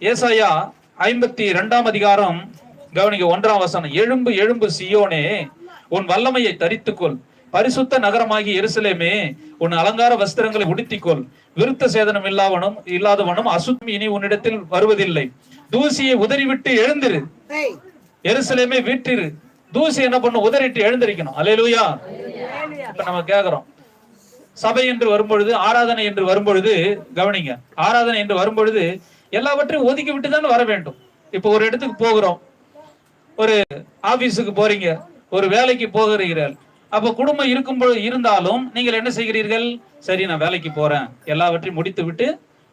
ஏசாயா ஐம்பத்தி இரண்டாம் அதிகாரம். கவனிக்க ஒன்றாம் வசனம். எழும்பு எழும்பு சியோனே உன் வல்லமையை தரித்துக்கொள். பரிசுத்த நகரமாகி எருசலேமே உன் அலங்கார வஸ்திரங்களை உடுத்திக்கொள். விருத்த சேதனம் இல்லாதவனும் இல்லாதவனும் அசுத்தம் இனி உன்னிடத்தில் வருவதில்லை. தூசியை உதறிவிட்டு எழுந்திரு. எருசலேமே வீட்டிரு தூசி என்ன பண்ணும்? உதறிட்டு எழுந்திருக்கணும். அலையலூயா இப்ப நம்ம கேக்குறோம். சபை என்று வரும்பொழுது ஆராதனை என்று வரும்பொழுது கவனிங்க. ஆராதனை என்று வரும்பொழுது எல்லாவற்றையும் ஒதுக்கி விட்டு தானே வர வேண்டும். இப்போ ஒரு இடத்துக்கு போகிறோம். ஒரு ஆபீஸுக்கு போறீங்க. ஒரு வேலைக்கு போகிறீர்கள். அப்ப குடும்பம் இருக்கும் இருந்தாலும் நீங்கள் என்ன செய்கிறீர்கள்? சரி நான் வேலைக்கு போறேன். எல்லாவற்றையும் முடித்து விட்டு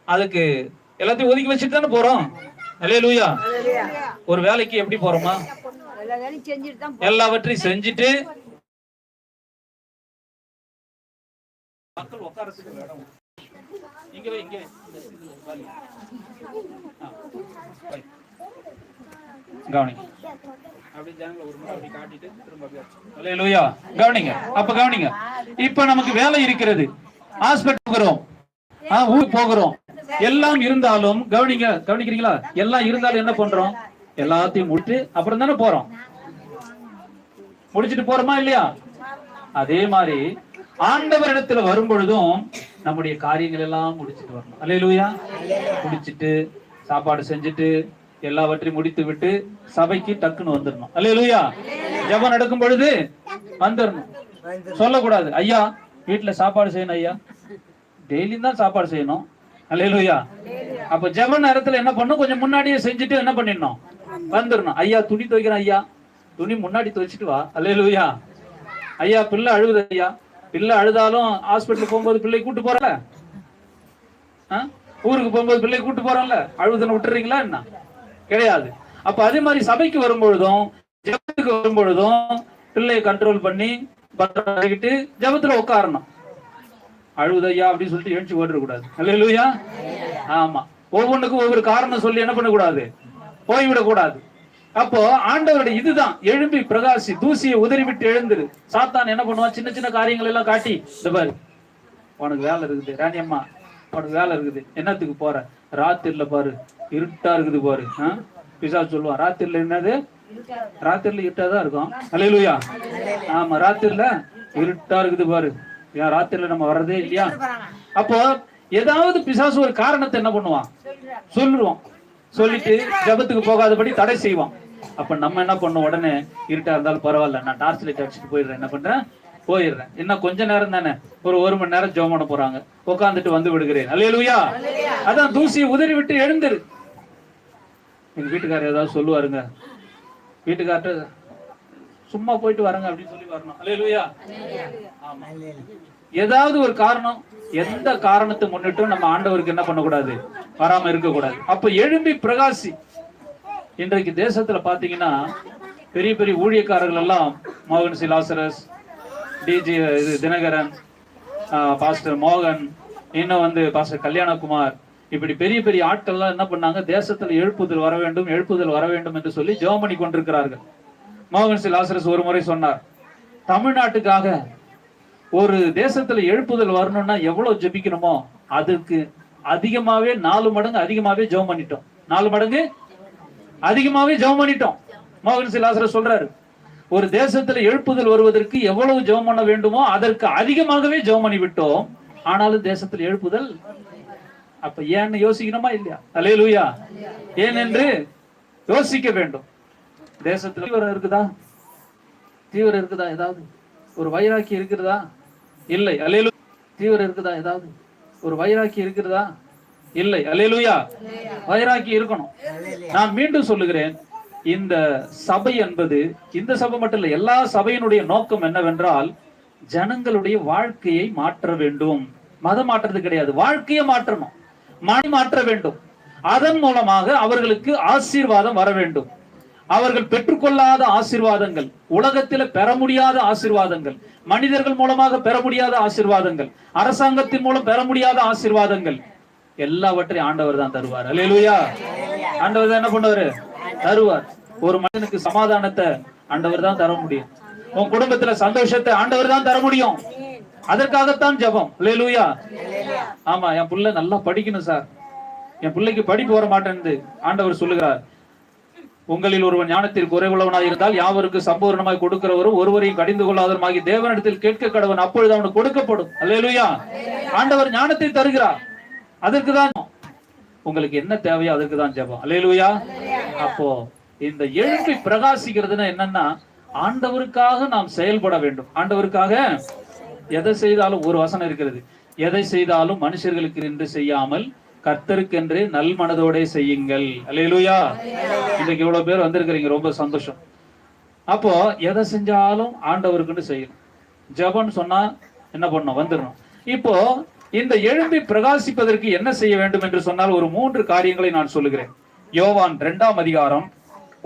அதுக்கு எல்லாத்தையும் ஒதுக்கி வச்சுட்டு தானே போறோம். அல்லே லூயா ஒரு வேலைக்கு எப்படி போறோமா? எல்லாவற்றையும் செஞ்சுட்டு மக்கள் உட்காரத்துக்கு. இங்க வை, இங்க கவனிங்க. அப்படியே ஜனங்களை ஒரு முறை அப்படி காட்டிட்டு திரும்ப அப்படியே கவனிங்க. அப்ப கவனிங்க. இப்ப நமக்கு வேலை இருக்கிறது. ஹாஸ்பிட்டல் போகிறோம். ஊருக்கு போகிறோம். எல்லாம் இருந்தாலும் கவனிங்க கவனிக்கிறீங்களா? எல்லாம் இருந்தாலும் என்ன பண்றோம்? எல்லாத்தையும் முடிச்சு அப்புறம் தானே போறோம். முடிச்சிட்டு போறோமா இல்லையா? அதே மாதிரி ஆண்டவரிடத்துல வரும் பொழுதும் நம்முடைய காரியங்கள் எல்லாம் முடிச்சிட்டு வரணும். அல்லையா முடிச்சிட்டு சாப்பாடு செஞ்சுட்டு எல்லாவற்றையும் முடித்து விட்டு சபைக்கு டக்குன்னு வந்துடணும் அல்லையா ஜபம் நடக்கும் பொழுது வந்துடணும் சொல்லக்கூடாது. ஐயா வீட்டுல சாப்பாடு செய்யணும் ஐயா. டெய்லியும் தான் சாப்பாடு செய்யணும். அல்லையா அப்ப ஜப நேரத்துல என்ன பண்ணும்? கொஞ்சம் முன்னாடியே செஞ்சுட்டு என்ன பண்ணிடணும்? வந்துடணும் ஐயா துணி துவைக்கிறேன் ஐயா. துணி முன்னாடி துவைச்சிட்டு வா. அல்லையா ஐயா பிள்ளை அழுகுது ஐயா. பிள்ளை அழுதாலும் ஹாஸ்பிட்டல் போகும்போது பிள்ளை கூட்டு போறல ஊருக்கு போகும்போது பிள்ளை கூட்டு போறோம்ல அழுதுன்னு விட்டுறீங்களா என்ன? கிடையாது. அப்ப அதே மாதிரி சபைக்கு வரும்பொழுதும் ஜெபத்துக்கு வரும்பொழுதும் பிள்ளையை கண்ட்ரோல் பண்ணி பத்திரிக்கிட்டு ஜெபத்துல உட்காரணும். அழுதையா அப்படின்னு சொல்லிட்டு எழுச்சி ஓடிடக்கூடாது. இல்லையா ஆமா. ஒவ்வொன்றுக்கும் ஒவ்வொரு காரணம் சொல்லி என்ன பண்ணக்கூடாது? போய்விடக்கூடாது. அப்போ ஆண்டவருடைய இதுதான். எழும்பி பிரகாசி தூசியை உதறிவிட்டு எழுந்துரு. சாத்தான் என்ன பண்ணுவான் சின்ன சின்ன காரியங்கள் எல்லாம் காட்டி இந்த பாரு. உனக்கு வேலை இருக்குது ராணி அம்மா உனக்கு வேலை இருக்குது. என்னத்துக்கு போற? ராத்திரில பாரு இருட்டா இருக்குது பாரு. பிசா பிசாசு சொல்லுவான் ராத்திரில என்னது? ராத்திரில இருட்டா தான் இருக்கும். அலையிலுயா ஆமா ராத்திரில இருட்டா இருக்குது பாரு. ஏன் ராத்திரில நம்ம வர்றதே இல்லையா? அப்போ ஏதாவது பிசாசு ஒரு காரணத்தை என்ன பண்ணுவான்? சொல்லுவான் சொல்லிட்டு ஜபத்துக்கு போகாதபடி தடை செய்வான். அப்ப நம்ம என்ன பண்ணோம்? உடனே இருட்டா இருந்தாலும் பரவாயில்ல நான் டார்ச் லைட் அடிச்சுட்டு போயிடுறேன். என்ன பண்றேன்? போயிடுறேன். என்ன கொஞ்ச நேரம் தானே. ஒரு ஒரு மணி நேரம் ஜெபம் பண்ண போறாங்க. உட்காந்துட்டு வந்து விடுகிறேன். அல்லேலூயா. அதான் தூசியை உதறி விட்டு எழுந்துரு. எங்க வீட்டுக்காரர் ஏதாவது சொல்லுவாருங்க. வீட்டுக்கார்ட்ட சும்மா போயிட்டு வரங்க அப்படின்னு சொல்லி வரணும். அல்லேலூயா. ஆமா. ஏதாவது ஒரு காரணம் எந்த காரணத்தை முன்னிட்டும் நம்ம ஆண்டவருக்கு என்ன பண்ணக்கூடாது? வராம இருக்கக்கூடாது. அப்ப எழும்பி பிரகாசி. இன்றைக்கு தேசத்துல பாத்தீங்கன்னா பெரிய பெரிய ஊழியக்காரர்கள் எல்லாம் மோகன் சி லாசரஸ் டிஜி இது தினகரன் பாஸ்டர் மோகன் இன்னும் வந்து பாஸ்டர் கல்யாணகுமார் இப்படி பெரிய பெரிய ஆட்கள்லாம் என்ன பண்ணாங்க? தேசத்துல எழுப்புதல் வர வேண்டும் எழுப்புதல் வர வேண்டும் என்று சொல்லி ஜெபம் பண்ணி கொண்டிருக்கிறார்கள். மோகன் சி லாசரஸ் ஒரு முறை சொன்னார் தமிழ்நாட்டுக்காக ஒரு தேசத்துல எழுப்புதல் வரணும்னா எவ்வளவு ஜெபிக்கணுமோ அதுக்கு அதிகமாவே நாலு மடங்கு அதிகமாவே ஜெபம் பண்ணிட்டோம். நாலு மடங்கு அதிகமாவே ஜெபம் பண்ணிட்டோம். மோகன் சிலாசர் சொல்றாரு ஒரு தேசத்துல எழுப்புதல் வருவதற்கு எவ்வளவு ஜெபம் பண்ண வேண்டுமோ அதற்கு அதிகமாகவே ஜெபம் பண்ணி விட்டோம். ஆனாலும் தேசத்துல எழுப்புதல் அப்ப ஏன்னு யோசிக்கணுமா இல்லையா? அலையலூயா ஏனென்று யோசிக்க வேண்டும். தேசத்துல தீவிரம் இருக்குதா? தீவிரம் இருக்குதா? ஏதாவது ஒரு வைராக்கி இருக்கிறதா இல்லை அலேலு தீவிரம் இருக்குதா ஏதாவது? ஒரு வைராக்கி இருக்கிறதா? இல்லை அலேலுயா வைராக்கி இருக்கணும். நான் மீண்டும் சொல்லுகிறேன் இந்த சபை என்பது இந்த சபை மட்டும் இல்லை எல்லா சபையினுடைய நோக்கம் என்னவென்றால் ஜனங்களுடைய வாழ்க்கையை மாற்ற வேண்டும். மதம் மாற்றுறது கிடையாது. வாழ்க்கையை மாற்றணும். மனை மாற்ற வேண்டும். அதன் மூலமாக அவர்களுக்கு ஆசீர்வாதம் வர வேண்டும். அவர்கள் பெற்றுக்கொள்ளாத ஆசிர்வாதங்கள் உலகத்தில் பெற முடியாத ஆசிர்வாதங்கள் மனிதர்கள் மூலமாக பெற முடியாத ஆசிர்வாதங்கள் அரசாங்கத்தின் மூலம் பெற முடியாத ஆசீர்வாதங்கள் எல்லாவற்றையும் ஆண்டவர் தான் தருவார். அல்லேலூயா ஆண்டவர் தான் என்ன பண்ணுவாரு? தருவார். ஒரு மனிதனுக்கு சமாதானத்தை ஆண்டவர் தான் தர முடியும். உன் குடும்பத்துல சந்தோஷத்தை ஆண்டவர் தான் தர முடியும். அதற்காகத்தான் ஜெபம். அல்லேலூயா ஆமா என் புள்ள நல்லா படிக்கணும் சார். என் பிள்ளைக்கு படிப்பு வர மாட்டேன்னு ஆண்டவர் சொல்லுகிறார் உங்களில் ஒருவன் ஞானத்தில் குறைவுள்ளவனாக இருந்தால் யாவருக்கு சம்பூர்ணமாய் கொடுக்கிறவரும் ஒருவரையும் கடிந்து கொள்ளாதவருமாகி தேவனிடத்தில் கேட்க கடவன் அப்பொழுது அவனுக்கு கொடுக்கப்படும். அல்லேலூயா. ஆண்டவர் ஞானத்தை தருகிறார். அதற்கு தான் உங்களுக்கு என்ன தேவையோ அதற்கு தான் ஜெபம். அல்லேலூயா. அப்போ இந்த எழுப்பி பிரகாசிக்கிறதுன்னா என்னன்னா ஆண்டவருக்காக நாம் செயல்பட வேண்டும். ஆண்டவருக்காக எதை செய்தாலும் ஒரு வசனம் இருக்கிறது. எதை செய்தாலும் மனுஷர்களுக்கு என்று செய்யாமல் கர்த்தருக்கென்று நல் மனதோடே செய்யுங்கள். அல்லேலூயா இன்னைக்கு இவ்வளவு பேர் வந்திருக்கிறீங்க ரொம்ப சந்தோஷம். அப்போ எதை செஞ்சாலும் ஆண்டவருக்குன்னு செய்யணும். ஜெபம்னு சொன்னா என்ன பண்ணணும்? வந்துடணும். இப்போ இந்த எழும்பி பிரகாசிப்பதற்கு என்ன செய்ய வேண்டும் என்று சொன்னால் ஒரு மூன்று காரியங்களை நான் சொல்லுகிறேன். யோவான் இரண்டாம் அதிகாரம்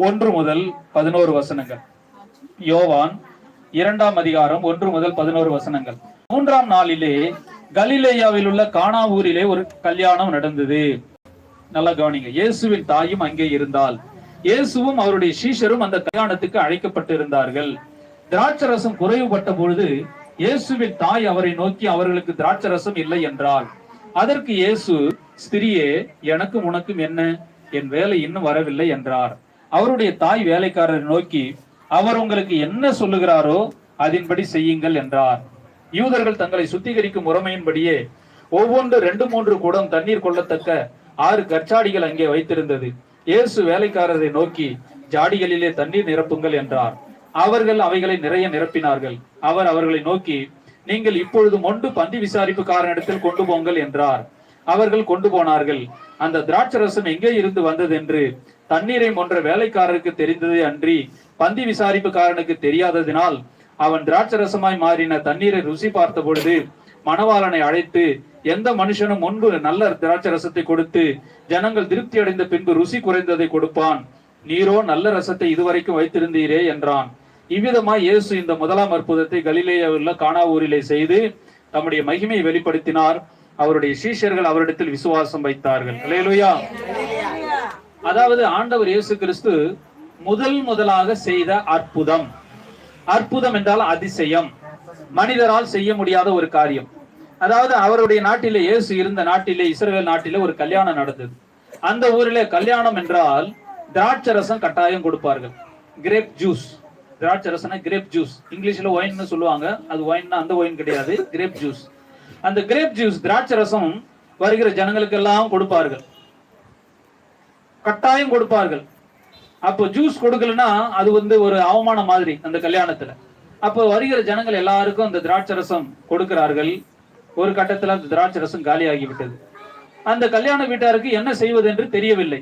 ஒன்று முதல் பதினோரு வசனங்கள். யோவான் இரண்டாம் அதிகாரம் ஒன்று முதல் பதினோரு வசனங்கள். மூன்றாம் நாளிலே கலிலேயாவில் உள்ள கானா ஊரிலே ஒரு கல்யாணம் நடந்தது. நல்லா கவனிங்க. இயேசுவின் தாயும் அங்கே இருந்தால் இயேசுவும் அவருடைய சீஷரும் அந்த கல்யாணத்துக்கு அழைக்கப்பட்டிருந்தார்கள். திராட்சரசம் குறைவுபட்ட பொழுது இயேசுவின் தாய் அவரை நோக்கி அவர்களுக்கு திராட்சரசம் இல்லை என்றால் அதற்கு இயேசு ஸ்திரியே எனக்கும் உனக்கும் என்ன? என் வேலை இன்னும் வரவில்லை என்றார். அவருடைய தாய் வேலைக்காரரை நோக்கி அவர் உங்களுக்கு என்ன சொல்லுகிறாரோ அதன்படி செய்யுங்கள் என்றார். யூதர்கள் தங்களை சுத்திகரிக்கும் முறைமையின்படியே ஒவ்வொன்று ரெண்டு மூன்று குடம் தண்ணீர் கொள்ளத்தக்க ஆறு கற்சாடிகள் அங்கே வைத்திருந்தது. இயேசு வேலைக்காரரை நோக்கி ஜாடிகளிலே தண்ணீர் நிரப்புங்கள் என்றார். அவர்கள் அவைகளை நிறைய நிரப்பினார்கள். அவர் அவர்களை நோக்கி நீங்கள் இப்பொழுது மொண்டு பந்தி விசாரிப்புக்காரனிடத்தில் கொண்டு போங்கள் என்றார். அவர்கள் கொண்டு போனார்கள். அந்த திராட்சரசம் எங்கே இருந்து வந்தது என்று தண்ணீரை மொன்ற வேலைக்காரருக்கு தெரிந்ததே அன்றி பந்தி விசாரிப்புக்காரனுக்கு தெரியாததினால் அவன் திராட்சரசமாய் மாறின தண்ணீரை ருசி பார்த்த பொழுது மணவாளனை அழைத்து எந்த மனுஷனும் முன்பு நல்ல திராட்சரசத்தை கொடுத்து ஜனங்கள் திருப்தி அடைந்த பின்பு ருசி குறைந்ததை கொடுப்பான். நீரோ நல்ல ரசத்தை இதுவரைக்கும் வைத்திருந்தீரே என்றான். இவ்விதமாய் இயேசு இந்த முதலாம் அற்புதத்தை கலிலேயாவில் கானாவூரிலே செய்து தம்முடைய மகிமையை வெளிப்படுத்தினார். அவருடைய சீஷர்கள் அவரிடத்தில் விசுவாசம் வைத்தார்கள். அல்லேலூயா அதாவது ஆண்டவர் இயேசு கிறிஸ்து முதல் முதலாக செய்த அற்புதம். அற்புதம் என்றால் அதிசயம். மனிதரால் செய்ய முடியாத ஒரு காரியம். அதாவது அவருடைய நாட்டிலே இயேசு இருந்த நாட்டிலே இஸ்ரேல் நாட்டிலே ஒரு கல்யாணம் நடந்தது. அந்த ஊரிலே கல்யாணம் என்றால் திராட்சரசம் கட்டாயம் கொடுப்பார்கள். கிரேப் ஜூஸ் திராட்சரசன கிரேப் ஜூஸ் இங்கிலீஷ்ல ஒயின்னு சொல்லுவாங்க. அது ஒயின்னா அந்த ஒயின் கிடையாது. கிரேப் ஜூஸ் அந்த கிரேப் ஜூஸ் திராட்சரசம் வருகிற ஜனங்களுக்கெல்லாம் கொடுப்பார்கள். கட்டாயம் கொடுப்பார்கள். அப்போ ஜூஸ் கொடுக்கலன்னா அது வந்து ஒரு அவமானம் மாதிரி அந்த கல்யாணத்துல. அப்போ வருகிற ஜனங்கள் எல்லாருக்கும் அந்த திராட்சை ரசம் கொடுக்கிறார்கள். ஒரு கட்டத்துல அந்த திராட்சரசம் காலியாகி விட்டது அந்த கல்யாண வீட்டாருக்கு என்ன செய்வது என்று தெரியவில்லை.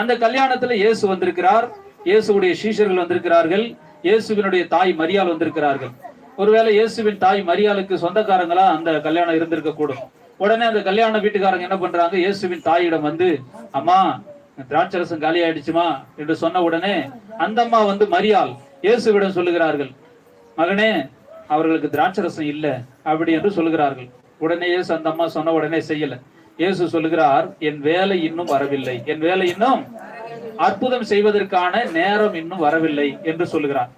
அந்த கல்யாணத்துல இயேசு வந்திருக்கிறார். இயேசுடைய சீஷர்கள் வந்திருக்கிறார்கள். இயேசுவினுடைய தாய் மரியாள் வந்திருக்கிறார்கள். ஒருவேளை இயேசுவின் தாய் மரியாளுக்கு சொந்தக்காரங்களா அந்த கல்யாணம் இருந்திருக்க கூடும் உடனே அந்த கல்யாண வீட்டுக்காரங்க என்ன பண்றாங்க? இயேசுவின் தாயிடம் வந்து அம்மா திராட்சரசம் காலி ஆயிடுச்சுமா என்று சொன்ன உடனே அந்த அம்மா வந்து மரியாள் இயேசுவிடம் சொல்லுகிறார்கள் மகனே அவர்களுக்கு திராட்சரசம் இல்ல அப்படி என்று சொல்லுகிறார்கள். உடனே இயேசு அந்த அம்மா சொன்ன உடனே செய்யல. இயேசு சொல்லுகிறார் என் வேலை இன்னும் வரவில்லை. என் வேலை இன்னும்? அற்புதம் செய்வதற்கான நேரம் இன்னும் வரவில்லை என்று சொல்லுகிறார்.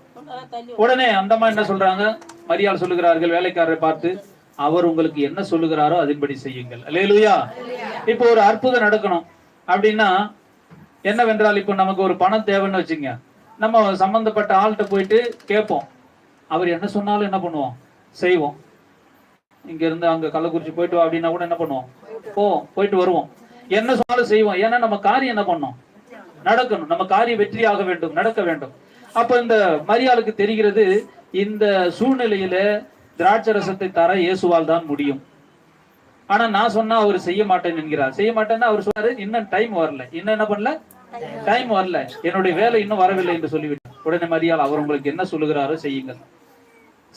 உடனே அந்த அம்மா என்ன சொல்றாங்க? மரியாள் சொல்லுகிறார்கள் வேலைக்காரரை பார்த்து அவர் உங்களுக்கு என்ன சொல்லுகிறாரோ அதன்படி செய்யுங்கள். அல்லேலூயா! இப்போ ஒரு அற்புதம் நடக்கணும். அப்படின்னா என்னவென்றால் இப்போ நமக்கு ஒரு பணம் தேவைன்னு வச்சுங்க நம்ம சம்பந்தப்பட்ட ஆள்கிட்ட போயிட்டு கேட்போம். அவர் என்ன சொன்னாலும் என்ன பண்ணுவோம்? செய்வோம். இங்க இருந்து அங்க கள்ளக்குறிச்சி போயிட்டு அப்படின்னா கூட என்ன பண்ணுவோம்? போவோம் போயிட்டு வருவோம். என்ன சொன்னாலும் செய்வோம். ஏன்னா நம்ம காரியம் என்ன பண்ணோம் நடக்கணும். நம்ம காரியம் வெற்றியாக வேண்டும் நடக்க வேண்டும். அப்போ இந்த மரியாளுக்கு தெரிகிறது இந்த சூழ்நிலையில திராட்சை ரசத்தை தர இயேசுவால் தான் முடியும். ஆனா நான் சொன்னா அவர் செய்ய மாட்டேன் என்கிறார். செய்ய மாட்டேன்னா அவர் சொன்னாரு இன்னும் டைம் வரல. இன்னும் என்ன பண்ணல? டைம் வரல. என்னுடைய வேலை இன்னும் வரவில்லை என்று சொல்லிவிட்டார் உடனே மரியாள் அவர் உங்களுக்கு என்ன சொல்லுகிறாரோ செய்யுங்கள்.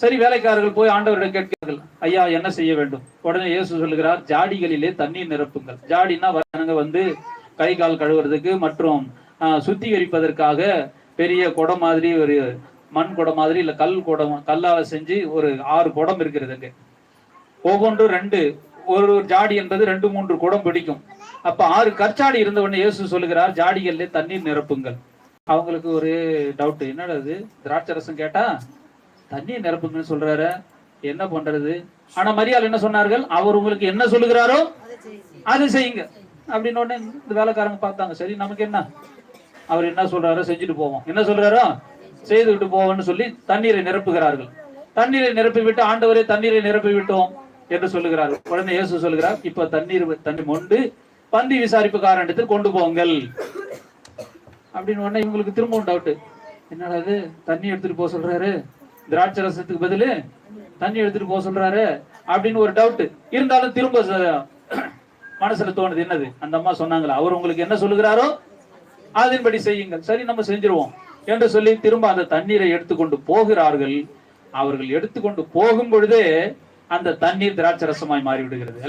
சரி வேலைக்காரர்கள் போய் ஆண்டவரிடம் கேட்கிறார்கள். ஐயா என்ன செய்ய வேண்டும்? உடனே இயேசு சொல்லுகிறார் ஜாடிகளிலே தண்ணீர் நிரப்புங்கள். ஜாடினா வந்து கை கால் கழுவுறதுக்கு மற்றும் சுத்திகரிப்பதற்காக பெரிய குடம் மாதிரி ஒரு மண் குடம் மாதிரி இல்ல கல் குடம் கல்லால செஞ்சு ஒரு ஆறு குடம் இருக்கிறது அங்க. ஒவ்வொன்றும் ரெண்டு ஒரு ஒரு ஜாடி என்பது ரெண்டு மூன்று குடம் பிடிக்கும். அப்ப ஆறு கற்சாடி இருந்த உடனே இயேசு சொல்லுகிறார் ஜாடிகள்ல தண்ணீர் நிரப்புங்கள். அவங்களுக்கு ஒரு டவுட் என்னடா இது? திராட்சை ரசம் கேட்டா தண்ணீர் நிரப்புங்கன்னு சொல்றாரு. என்ன பண்றது? ஆனா மரியாள் என்ன சொன்னார்கள்? அவர் உங்களுக்கு என்ன சொல்லுகிறாரோ அது செய்யுங்க. அப்படின்னு உடனே இந்த வேலைக்காரங்க பார்த்தாங்க. சரி நமக்கு என்ன? அவர் என்ன சொல்றாரோ செஞ்சுட்டு போவோம். என்ன சொல்றாரோ? செய்துவிட்டு போவோம்னு சொல்லி தண்ணீரை நிரப்புகிறார்கள். தண்ணீரை நிரப்பி விட்டு ஆண்டவரே தண்ணீரை நிரப்பி விட்டோம் என்று சொல்லுகிறார். உடனே இயேசு சொல்லுகிறார் இப்ப தண்ணீர் தண்ணி மொண்டு பந்தி காரணத்தில் கொண்டு போங்கள். அப்படின்னு உடனே இவங்களுக்கு திரும்பவும் டவுட் என்னடா அது தண்ணி எடுத்துட்டு போக சொல்றாரு. திராட்சை ரசத்துக்கு பதிலு தண்ணி எடுத்துட்டு போக சொல்றாரு அப்படின்னு ஒரு டவுட் இருந்தாலும் திரும்ப மனசுல தோணுது என்னது? அந்த அம்மா சொன்னாங்களா? அவர் உங்களுக்கு என்ன சொல்லுகிறாரோ அதன்படி செய்யுங்கள். சரி நம்ம செஞ்சிருவோம் என்று சொல்லி திரும்ப அந்த தண்ணீரை எடுத்துக்கொண்டு போகிறார்கள். அவர்கள் எடுத்துக்கொண்டு போகும் பொழுதே அந்த தண்ணீர் திராட்சை ரசமாய் மாறி விடுகிறது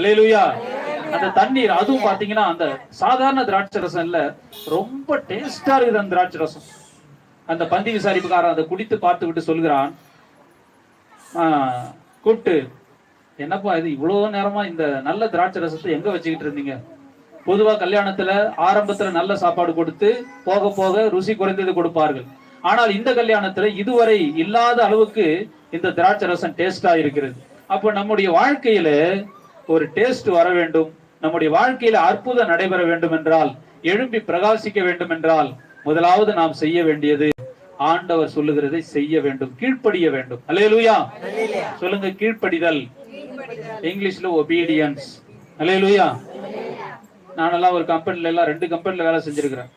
அந்த தண்ணீர் அதுவும் பாத்தீங்கன்னா அந்த சாதாரண திராட்சை ரசம் இல்ல ரொம்ப டேஸ்டா இருக்குது அந்த திராட்சை ரசம். அந்த பந்தி விசாரிப்புக்காரன் அதை குடித்து பார்த்து விட்டு சொல்கிறான். கூப்பிட்டு என்னப்பா இது இவ்வளவு நேரமா இந்த நல்ல திராட்சை ரசத்தை எங்க வச்சுக்கிட்டு இருந்தீங்க? பொதுவா கல்யாணத்துல ஆரம்பத்துல நல்ல சாப்பாடு கொடுத்து போக போக ருசி குறைந்தது கொடுப்பார்கள். ஆனால் இந்த கல்யாணத்துல இதுவரை இல்லாத அளவுக்கு இந்த திராட்சை ரசம் டேஸ்டா இருக்கிறது. அப்போ நம்முடைய வாழ்க்கையில ஒரு டேஸ்ட் வர வேண்டும். நம்முடைய வாழ்க்கையில அற்புதம் நடைபெற வேண்டும் என்றால் எழும்பி பிரகாசிக்க வேண்டும் என்றால் முதலாவது நாம் செய்ய வேண்டியது ஆண்டவர் சொல்லுகிறதை செய்ய வேண்டும் கீழ்ப்படிய வேண்டும். அல்லேலூயா சொல்லுங்க கீழ்ப்படிதல். இங்கிலீஷ்ல ஒபீடியன்ஸ் அல்லேலூயா நானெல்லாம் ஒரு கம்பெனில எல்லாம் ரெண்டு கம்பெனில வேலை செஞ்சிருக்கிறேன்.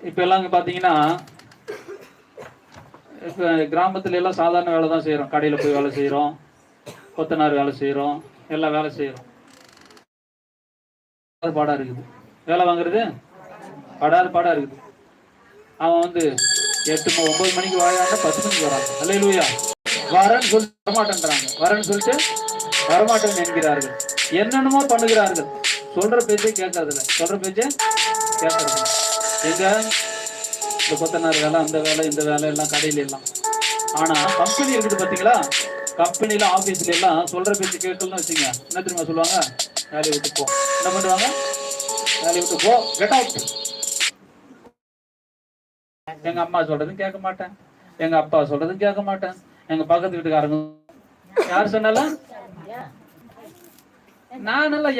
இப்ப எல்லாம் பாத்தீங்கன்னா இப்ப கிராமத்துல எல்லாம் சாதாரண வேலை தான் செய்யறோம் கடையில போய் வேலை செய்யறோம் கொத்தனார் வேலை செய்யறோம் எல்லாம் வேலை செய்யறோம். அது பாடா இருக்குது. வேலை வாங்குறது? படாத பாடா இருக்குது. அவன் வந்து எட்டு ம- ஒன்பது மணிக்கு வாயாண்ட பத்து மணிக்கு வராங்க அல்லையிலூயா வரேன்னு சொல்லி வரமாட்டேன்றாங்க வரேன்னு சொல்லிட்டு வரமாட்டேன் என்கிறார்கள். என்னென்னமோ பண்ணுகிறார்கள். சொல்ற பேச்சே கேட்கறதில்ல சொல்ற பேச்சே கேட்கறதில்ல எங்க இந்த கொத்தனார் வேலை அந்த வேலை இந்த வேலை எல்லாம் கடையில எல்லாம். ஆனா கம்பெனி இருக்குது பாத்தீங்களா? கம்பெனில ஆபீஸ்ல எல்லாம் சொல்ற பேச்சு கேட்கலன்னு வச்சுங்க என்ன தெரியுமா சொல்லுவாங்க? வேலையை விட்டு போ. என்ன பண்ணுவாங்க? வேலையை விட்டு போ. கெட் அவுட் எங்க அம்மா சொல்றதும் கேட்க மாட்டேன். எங்க அப்பா சொல்றதும் கேட்க மாட்டேன். எங்க பக்கத்து வீட்டுக்காரங்க யார் சொன்னாலும்? நான் நல்லா